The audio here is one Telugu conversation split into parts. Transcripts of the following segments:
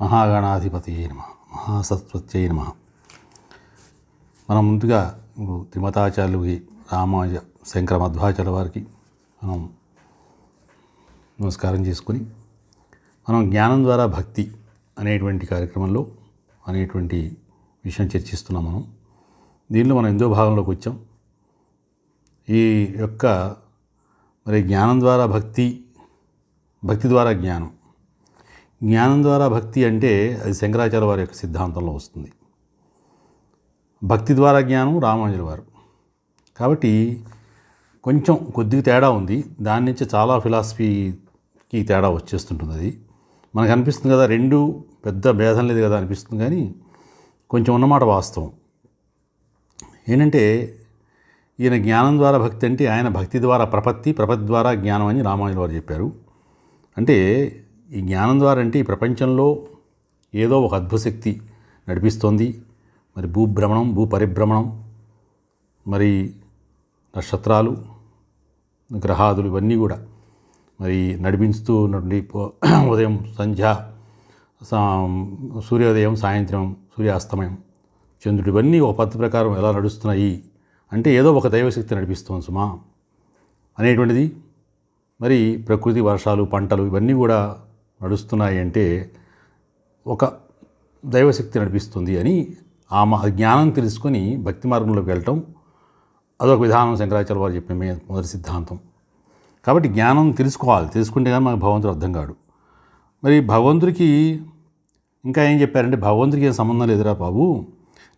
మహాగణాధిపతి నమ మహాసత్వత్యై నమ. మనం ముందుగా ఇప్పుడు త్రిమతాచార్యులకి రామాయ శంకర మధ్వాచార్య వారికి మనం నమస్కారం చేసుకుని మనం జ్ఞానం ద్వారా భక్తి అనేటువంటి కార్యక్రమంలో అనేటువంటి విషయం చర్చిస్తున్నాం మనం. దీనిలో మనం ఎంతో భాగంలోకి వచ్చాం. ఈ యొక్క మరి జ్ఞానం ద్వారా భక్తి భక్తి ద్వారా జ్ఞానం జ్ఞానం ద్వారా భక్తి అంటే అది శంకరాచార్య వారి యొక్క సిద్ధాంతంలో వస్తుంది. భక్తి ద్వారా జ్ఞానం రామానుజుల వారు. కాబట్టి కొంచెం కొద్దిగా తేడా ఉంది. దాని నుంచి చాలా ఫిలాసఫీకి తేడా వచ్చేస్తుంటుంది అది. మనకు అనిపిస్తుంది కదా రెండు పెద్ద భేదం లేదు కదా అనిపిస్తుంది కానీ కొంచెం ఉన్నమాట వాస్తవం. ఏంటంటే ఈయన జ్ఞానం ద్వారా భక్తి అంటే ఆయన భక్తి ద్వారా ప్రపత్తి ప్రపత్తి ద్వారా జ్ఞానం అని రామానుజుల వారు చెప్పారు. అంటే ఈ జ్ఞానం ద్వారా అంటే ఈ ప్రపంచంలో ఏదో ఒక అద్భుత శక్తి నడిపిస్తోంది. మరి భూభ్రమణం భూ పరిభ్రమణం మరి నక్షత్రాలు గ్రహాదులు ఇవన్నీ కూడా మరి నడిపిస్తూ ఉన్నటువంటి ఉదయం సంధ్య సా- సూర్యోదయం సాయంత్రం సూర్యాస్తమయం చంద్రుడు ఇవన్నీ ఒక పద్ధతి ప్రకారం ఎలా నడుస్తున్నాయి అంటే ఏదో ఒక దైవశక్తి నడిపిస్తుంది సుమా. అనేటువంటిది మరి ప్రకృతి వర్షాలు పంటలు ఇవన్నీ కూడా నడుస్తున్నాయంటే ఒక దైవశక్తి నడిపిస్తుంది అని ఆ మా జ్ఞానం తెలుసుకొని భక్తి మార్గంలోకి వెళ్ళటం అదొక విధానం శంకరాచార్య వారు చెప్పిన మొదటి సిద్ధాంతం. కాబట్టి జ్ఞానం తెలుసుకోవాలి. తెలుసుకుంటే కానీ మనకు భగవంతుడు అర్థం కాడు. మరి భగవంతుడికి ఇంకా ఏం చెప్పారంటే భగవంతుడికి ఏం సంబంధం లేదురా బాబు.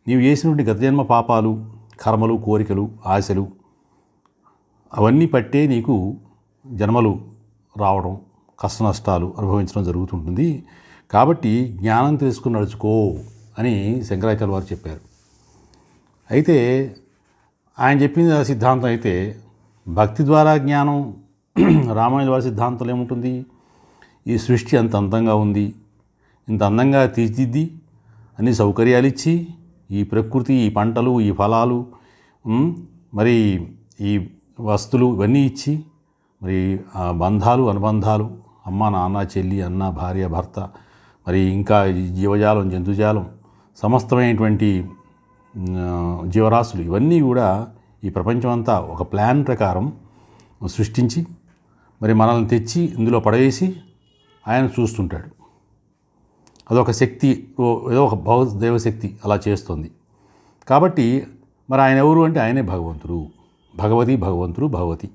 నీవు చేసినటువంటి గత జన్మ పాపాలు కర్మలు కోరికలు ఆశలు అవన్నీ పట్టే నీకు జన్మలు రావడం కష్ట నష్టాలు అనుభవించడం జరుగుతుంటుంది. కాబట్టి జ్ఞానం తెలుసుకుని నడుచుకో అని శంకరాచార్య వారు చెప్పారు. అయితే ఆయన చెప్పిన సిద్ధాంతం అయితే భక్తి ద్వారా జ్ఞానం రామాయణ వారి సిద్ధాంతం ఏముంటుంది? ఈ సృష్టి అంత అందంగా ఉంది. ఇంత అందంగా తీర్చిదిద్ది అన్ని సౌకర్యాలు ఇచ్చి ఈ ప్రకృతి ఈ పంటలు ఈ ఫలాలు మరి ఈ వస్తువులు ఇవన్నీ ఇచ్చి మరి ఆ బంధాలు అనుబంధాలు అమ్మ నాన్న చెల్లి అన్న భార్య భర్త మరి ఇంకా జీవజాలం జంతుజాలం సమస్తమైనటువంటి జీవరాశులు ఇవన్నీ కూడా ఈ ప్రపంచం అంతా ఒక ప్లాన్ ప్రకారం సృష్టించి మరి మనల్ని తెచ్చి ఇందులో పడవేసి ఆయన చూస్తుంటాడు. అదొక శక్తి ఏదో ఒక భౌ దైవశక్తి అలా చేస్తుంది. కాబట్టి మరి ఆయన ఎవరు అంటే ఆయనే భగవంతుడు. భగవతి భగవంతుడు భగవతి.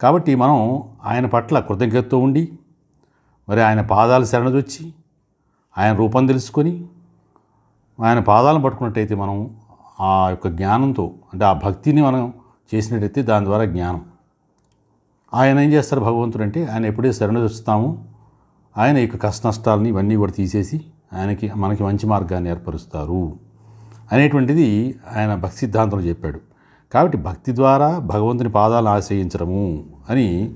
కాబట్టి మనం ఆయన పట్ల కృతజ్ఞతతో ఉండి మరి ఆయన పాదాలు శరణదొచ్చి ఆయన రూపం తెలుసుకొని ఆయన పాదాలను పట్టుకున్నట్టయితే మనం ఆ యొక్క జ్ఞానంతో అంటే ఆ భక్తిని మనం చేసినట్టయితే దాని ద్వారా జ్ఞానం. ఆయన ఏం చేస్తారు భగవంతుడు అంటే ఆయన ఎప్పుడైతే శరణ వస్తామో ఆయన యొక్క కష్ట నష్టాలని ఇవన్నీ కూడా తీసేసి ఆయనకి మనకి మంచి మార్గాన్ని ఏర్పరుస్తారు అనేటువంటిది ఆయన భక్తి సిద్ధాంతంలో చెప్పాడు. కాబట్టి భక్తి ద్వారా భగవంతుని పాదాలను ఆశ్రయించడము అని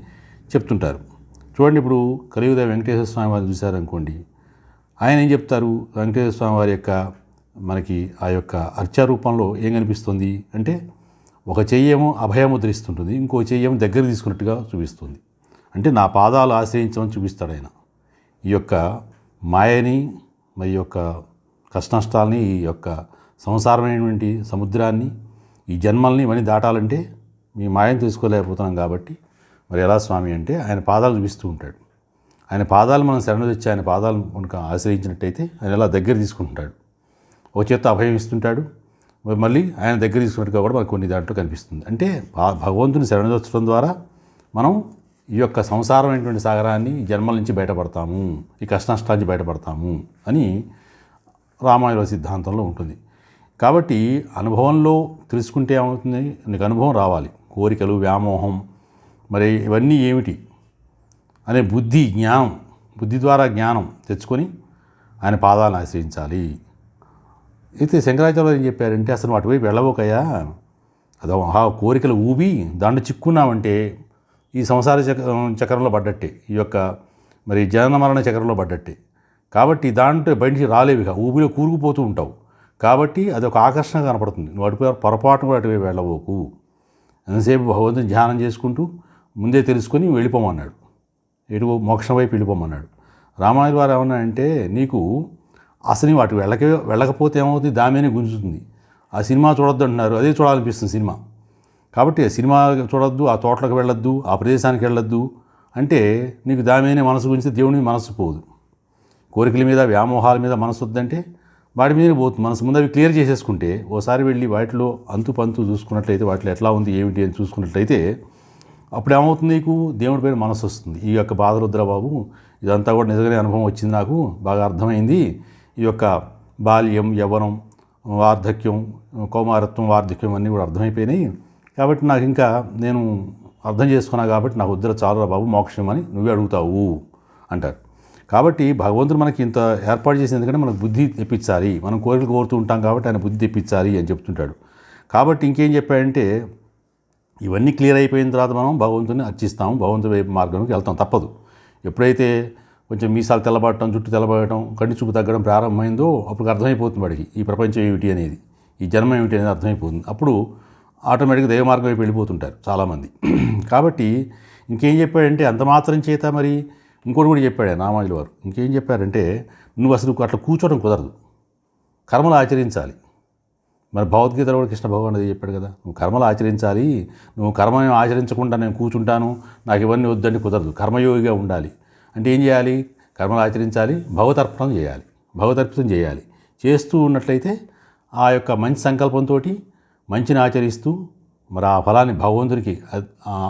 చెప్తుంటారు. చూడండి ఇప్పుడు కలియుగ వెంకటేశ్వర స్వామి వారిని చూశారనుకోండి ఆయన ఏం చెప్తారు? వెంకటేశ్వర స్వామి వారి యొక్క మనకి ఆ యొక్క అర్చా రూపంలో ఏం కనిపిస్తుంది అంటే ఒక చెయ్యేమో అభయముద్రిస్తుంటుంది ఇంకో చెయ్యేమో దగ్గర తీసుకున్నట్టుగా చూపిస్తుంది. అంటే నా పాదాలు ఆశ్రయించమని చూపిస్తాడు ఆయన. ఈ యొక్క మాయని మరి యొక్క కష్టనష్టాలని ఈ యొక్క సంసారమైనటువంటి సముద్రాన్ని ఈ జన్మల్ని ఇవన్నీ దాటాలంటే మీ మాయను తీసుకోలేకపోతున్నాం కాబట్టి మరి ఎలా స్వామి అంటే ఆయన పాదాలు చూపిస్తూ ఉంటాడు. ఆయన పాదాలు మనం శరణ తెచ్చి ఆయన పాదాలు మనకు ఆశ్రయించినట్టయితే ఆయన ఎలా దగ్గర తీసుకుంటాడు. ఒక చేత అభయం ఇస్తుంటాడు. మరి మళ్ళీ ఆయన దగ్గర తీసుకున్నట్టుగా కూడా మనకు కొన్ని దాంట్లో కనిపిస్తుంది. అంటే భగవంతుని భగవంతుని శరణదొచ్చడం ద్వారా మనం ఈ యొక్క సంసారమైనటువంటి సాగరాన్ని జన్మల నుంచి బయటపడతాము. ఈ కష్ట నుంచి బయటపడతాము అని రామాయణ సిద్ధాంతంలో ఉంటుంది. కాబట్టి అనుభవంలో తెలుసుకుంటే ఏమవుతుంది? నీకు అనుభవం రావాలి. కోరికలు వ్యామోహం మరి ఇవన్నీ ఏమిటి? అనే బుద్ధి జ్ఞానం బుద్ధి ద్వారా జ్ఞానం తెచ్చుకొని ఆయన పాదాలను ఆశ్రయించాలి. అయితే శంకరాచార్యులు ఏం చెప్పారంటే అసలు అటువైపు వెళ్ళబోకయ్యా. అదో ఆ కోరికలు ఊబి దాంట్లో చిక్కున్నామంటే ఈ సంసార చక్ర చక్రంలో పడ్డట్టే. ఈ యొక్క మరి జనన మరణ చక్రంలో పడ్డట్టే. కాబట్టి దాంట్లో బయటికి రాలేవిగా ఊబిలో కూరుకుపోతూ ఉంటావు. కాబట్టి అది ఒక ఆకర్షణ కనపడుతుంది. నువ్వు అటువైపు పొరపాటు కూడా అటువైపు వెళ్ళబోకు. ఎంతసేపు భగవంతుని ధ్యానం చేసుకుంటూ ముందే తెలుసుకొని వెళ్ళిపోమన్నాడు. ఎటు మోక్షం వైపు వెళ్ళిపోమన్నాడు. రామాయణ వారు ఏమన్నా అంటే నీకు అసలు వాటి వెళ్ళక వెళ్ళకపోతే ఏమవుతుంది? దామేనే గుంజుతుంది. ఆ సినిమా చూడొద్దు అంటున్నారు. అదే చూడాలనిపిస్తుంది సినిమా. కాబట్టి ఆ సినిమా చూడొద్దు ఆ తోటలకు వెళ్ళొద్దు ఆ ప్రదేశానికి వెళ్ళొద్దు అంటే నీకు దామేనే మనసు గురించి దేవుని మనసు పోదు. కోరికల మీద వ్యామోహాల మీద మనసు వద్దంటే వాటి మీద పోతుంది. మనసు ముందు అవి క్లియర్ చేసేసుకుంటే ఓసారి వెళ్ళి వాటిలో అంతు పంతు చూసుకున్నట్లయితే వాటిలో ఎట్లా ఉంది ఏమిటి అని చూసుకున్నట్లయితే అప్పుడు ఏమవుతుంది నీకు? దేవుడి పైన మనసు వస్తుంది. ఈ యొక్క బాధరుద్ర బాబు ఇదంతా కూడా నిజంగానే అనుభవం వచ్చింది నాకు బాగా అర్థమైంది. ఈ యొక్క బాల్యం యవ్వనం వార్ధక్యం కౌమారత్వం వార్ధక్యం అన్నీ కూడా అర్థమైపోయినాయి. కాబట్టి నాకు ఇంకా నేను అర్థం చేసుకున్నా కాబట్టి నాకు వద్దురా చాలురా బాబు మోక్షం అని నువ్వే అడుగుతావు అంటారు. కాబట్టి భగవంతుడు మనకి ఇంత ఏర్పాటు చేసింది ఎందుకంటే మనకు బుద్ధి తెప్పించాలి. మనం కోరికలు కోరుతూ ఉంటాం కాబట్టి ఆయన బుద్ధి తెప్పించాలి అని చెప్తుంటాడు. కాబట్టి ఇంకేం చెప్పాడంటే ఇవన్నీ క్లియర్ అయిపోయిన తర్వాత మనం భగవంతుని అర్చిస్తాము భగవంతుడి వైపు మార్గంలోకి వెళ్తాం. తప్పదు. ఎప్పుడైతే కొంచెం మీసాలు తెల్లబడటం జుట్టు తెల్లబడటం కంటి చూపు తగ్గడం ప్రారంభమైందో అప్పుడు అర్థమైపోతుంది వాడికి. ఈ ప్రపంచం ఏమిటి అనేది ఈ జన్మ ఏమిటి అనేది అర్థమైపోతుంది. అప్పుడు ఆటోమేటిక్గా దైవ మార్గం వైపు వెళ్ళిపోతుంటారు చాలామంది. కాబట్టి ఇంకేం చెప్పాడంటే అంత మాత్రం చేత మరి? ఇంకోటి కూడా చెప్పాడు నామాయుల వారు. ఇంకేం చెప్పారంటే నువ్వు అసలు అట్లా కూర్చోవడం కుదరదు. కర్మలు ఆచరించాలి. మరి భగవద్గీతలో కూడా కృష్ణ భగవాన్ అది చెప్పాడు కదా నువ్వు కర్మలు ఆచరించాలి నువ్వు కర్మ ఆచరించకుండా నేను కూర్చుంటాను నాకు ఇవన్నీ వద్దంటే కుదరదు కర్మయోగిగా ఉండాలి. అంటే ఏం చేయాలి? కర్మలు ఆచరించాలి భగవతర్పణం చేయాలి భగవతర్పితం చేయాలి. చేస్తూ ఉన్నట్లయితే ఆ యొక్క మంచి సంకల్పంతో మంచిని ఆచరిస్తూ మరి ఆ ఫలాన్ని భగవంతునికి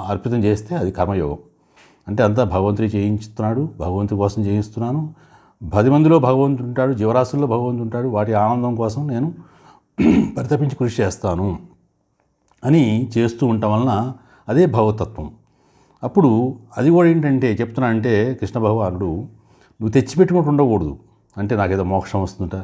అర్పితం చేస్తే అది కర్మయోగం. అంటే అంతా భగవంతుడి చేయించుతున్నాడు భగవంతుడి కోసం చేయిస్తున్నాను. పది మందిలో భగవంతుడు ఉంటాడు జీవరాశుల్లో భగవంతుడు ఉంటాడు వాటి ఆనందం కోసం నేను పరితపించి కృషి చేస్తాను అని చేస్తూ ఉండటం వలన అదే భగవతత్వం అప్పుడు అది కూడా ఏంటంటే చెప్తున్నా అంటే కృష్ణ భగవానుడు నువ్వు తెచ్చిపెట్టుకుంటూ ఉండకూడదు. అంటే నాకేదో మోక్షం వస్తుందట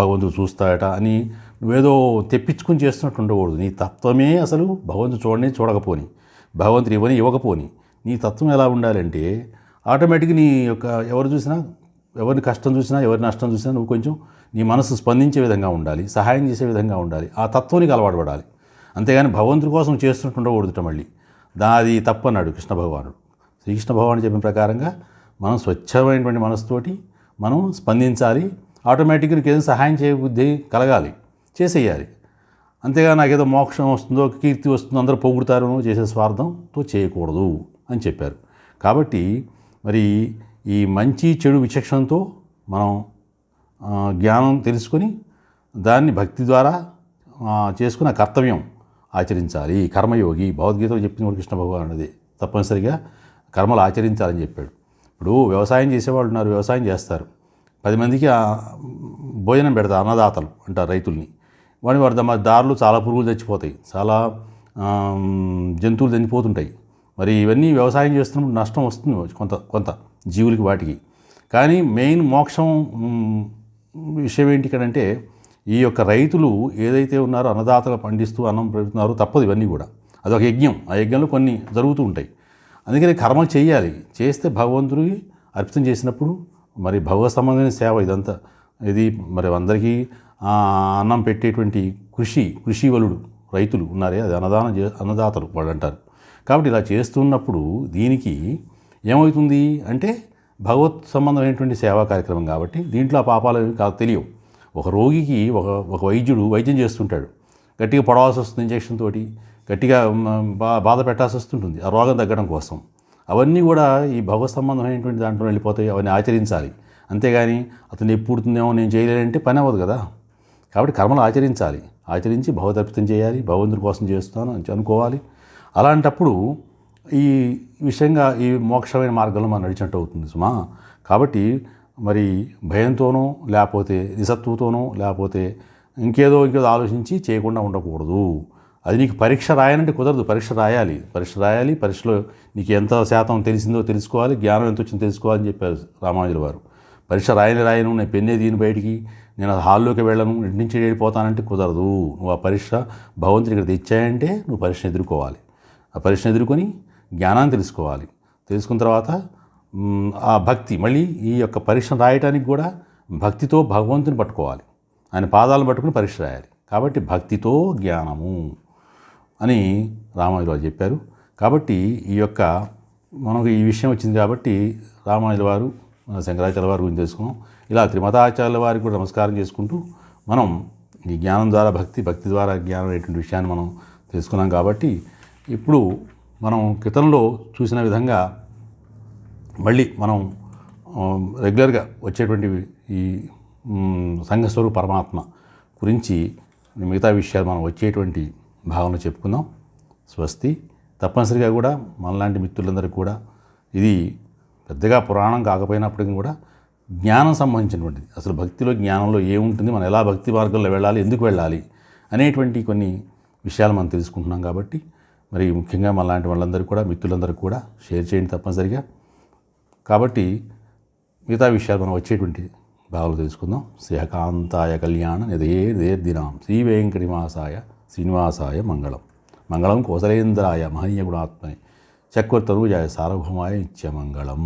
భగవంతుడు చూస్తాడట అని నువ్వేదో తెప్పించుకుని చేస్తున్నట్టు ఉండకూడదు. నీ తత్వమే అసలు భగవంతుడు చూడని చూడకపోని. భగవంతుడు ఇవ్వని ఇవ్వకపోని. నీ తత్వం ఎలా ఉండాలంటే ఆటోమేటిక్గా నీ యొక్క ఎవరు చూసినా ఎవరిని కష్టం చూసినా ఎవరి నష్టం చూసినా నువ్వు కొంచెం నీ మనసు స్పందించే విధంగా ఉండాలి సహాయం చేసే విధంగా ఉండాలి ఆ తత్వానికి అలవాటు పడాలి. అంతేగాని భగవంతుడి కోసం చేస్తున్నట్టు ఉండకూడదుట మళ్ళీ. దాది తప్పన్నాడు అన్నాడు కృష్ణ భగవానుడు. శ్రీకృష్ణ భగవానుడు చెప్పిన ప్రకారంగా మనం స్వచ్ఛమైనటువంటి మనసుతోటి మనం స్పందించాలి ఆటోమేటిక్గా నీకు ఏదైనా సహాయం చేయ బుద్ధి కలగాలి చేసేయాలి. అంతేగా నాకేదో మోక్షం వస్తుందో కీర్తి వస్తుందో అందరూ పొగుడుతారు చేసే స్వార్థంతో చేయకూడదు అని చెప్పారు. కాబట్టి మరి ఈ మంచి చెడు విచక్షణతో మనం జ్ఞానం తెలుసుకొని దాన్ని భక్తి ద్వారా చేసుకున్న కర్తవ్యం ఆచరించాలి. కర్మయోగి భగవద్గీతలో చెప్పిన కృష్ణ భగవాన్ అనేది తప్పనిసరిగా కర్మలు ఆచరించాలని చెప్పాడు. ఇప్పుడు వ్యవసాయం చేసేవాళ్ళు ఉన్నారు వ్యవసాయం చేస్తారు. పది మందికి భోజనం పెడతారు అన్నదాతలు అంటారు రైతుల్ని. వాడి వారి దా- దారులు చాలా పురుగులు చచ్చిపోతాయి చాలా జంతువులు చనిపోతుంటాయి. మరి ఇవన్నీ వ్యవసాయం చేస్తున్నప్పుడు నష్టం వస్తుంది కొంత కొంత. జీవులకి వాటికి. కానీ మెయిన్ మోక్షం విషయం ఏంటి ఇక్కడంటే ఈ యొక్క రైతులు ఏదైతే ఉన్నారో అన్నదాతలు పండిస్తూ అన్నం పెడుతున్నారో తప్పదు ఇవన్నీ కూడా. అదొక యజ్ఞం. ఆ యజ్ఞంలో కొన్ని జరుగుతూ ఉంటాయి. అందుకని కర్మలు చేయాలి. చేస్తే భగవంతుడికి అర్పితం చేసినప్పుడు మరి భగవత్ సంబంధమైన సేవ ఇదంతా. ఇది మరి అందరికీ అన్నం పెట్టేటువంటి కృషి కృషివలుడు రైతులు ఉన్నారే అది అన్నదానం చే అన్నదాతలు వాళ్ళు అంటారు కాబట్టి ఇలా చేస్తున్నప్పుడు దీనికి ఏమవుతుంది అంటే భగవత్ సంబంధమైనటువంటి సేవా కార్యక్రమం కాబట్టి దీంట్లో ఆ పాపాలు కాదు తెలియవు. ఒక రోగికి ఒక ఒక వైద్యుడు వైద్యం చేస్తుంటాడు. గట్టిగా పొడవాల్సి వస్తుంది ఇంజక్షన్ తోటి గట్టిగా బా బాధ పెట్టాల్సి వస్తుంటుంది ఆ రోగం తగ్గడం కోసం. అవన్నీ కూడా ఈ భగవత్ సంబంధమైనటువంటి దాంట్లో వెళ్ళిపోతాయి అవన్నీ ఆచరించాలి. అంతేగాని అతను ఎప్పుడు పుడుతుందేమో నేను చేయలేనంటే పని అవ్వదు కదా. కాబట్టి కర్మలు ఆచరించాలి. ఆచరించి భగవదర్పితం చేయాలి భగవంతుడి కోసం చేస్తాను అని అనుకోవాలి. అలాంటప్పుడు ఈ విషయంగా ఈ మోక్షమైన మార్గంలో మనం నడిచినట్టు అవుతుంది సుమా. కాబట్టి మరి భయంతోనో లేకపోతే నిసత్తుతోనో లేకపోతే ఇంకేదో ఇంకేదో ఆలోచించి చేయకుండా ఉండకూడదు. అది నీకు పరీక్ష రాయాలంటే కుదరదు. పరీక్ష రాయాలి. పరీక్ష రాయాలి. పరీక్షలో నీకు ఎంత శాతం తెలిసిందో తెలుసుకోవాలి. జ్ఞానం ఎంత వచ్చిందో తెలుసుకోవాలని చెప్పారు రామానుజుల వారు. పరీక్ష రాయని రాయను నేను పెన్నే దీని బయటికి నేను హాల్లోకి వెళ్ళను ఇంటి నుంచి వెళ్ళిపోతానంటే కుదరదు. నువ్వు ఆ పరీక్ష భగవంతుడి ఇక్కడ తెచ్చాయంటే నువ్వు పరీక్షను ఎదుర్కోవాలి. ఆ పరీక్షను ఎదుర్కొని జ్ఞానాన్ని తెలుసుకోవాలి. తెలుసుకున్న తర్వాత ఆ భక్తి మళ్ళీ ఈ యొక్క పరీక్ష రాయటానికి కూడా భక్తితో భగవంతుని పట్టుకోవాలి. ఆయన పాదాలను పట్టుకుని పరీక్ష రాయాలి. కాబట్టి భక్తితో జ్ఞానము అని రామానుజులు వారు చెప్పారు. కాబట్టి ఈ యొక్క మనకు ఈ విషయం వచ్చింది కాబట్టి రామానుజుల వారు శంకరాచార్య వారి గురించి తెలుసుకున్నాం. ఇలా త్రిమతాచార్యుల వారికి కూడా నమస్కారం చేసుకుంటూ మనం ఈ జ్ఞానం ద్వారా భక్తి భక్తి ద్వారా జ్ఞానం అనేటువంటి విషయాన్ని మనం తెలుసుకున్నాం కాబట్టి ఇప్పుడు మనం క్రితంలో చూసిన విధంగా మళ్ళీ మనం రెగ్యులర్గా వచ్చేటువంటి ఈ సంఘస్వరూప పరమాత్మ గురించి మిగతా విషయాలు మనం వచ్చేటువంటి భాగంలో చెప్పుకుందాం. స్వస్తి. తప్పనిసరిగా కూడా మనలాంటి మిత్రులందరికీ కూడా ఇది పెద్దగా పురాణం కాకపోయినప్పటికీ కూడా జ్ఞానం సంబంధించినటువంటిది. అసలు భక్తిలో జ్ఞానంలో ఏముంటుంది? మనం ఎలా భక్తి మార్గంలో వెళ్ళాలి? ఎందుకు వెళ్ళాలి? అనేటువంటి కొన్ని విషయాలు మనం తెలుసుకుంటున్నాం కాబట్టి మరి ముఖ్యంగా మనలాంటి వాళ్ళందరూ కూడా మిత్రులందరూ కూడా షేర్ చేయండి తప్పనిసరిగా. కాబట్టి మిగతా విషయాలు మనం వచ్చేటువంటి భావాలు తెలుసుకుందాం. శ్రీకాంతాయ కళ్యాణ నిదే దినాం శ్రీ వెంకటిమాసాయ శ్రీనివాసాయ మంగళం. మంగళం కోసలేంద్రాయ మహనీయ గుణాత్మని. చక్రతనుజాయ సార్వభౌమాయ నిత్యమంగళం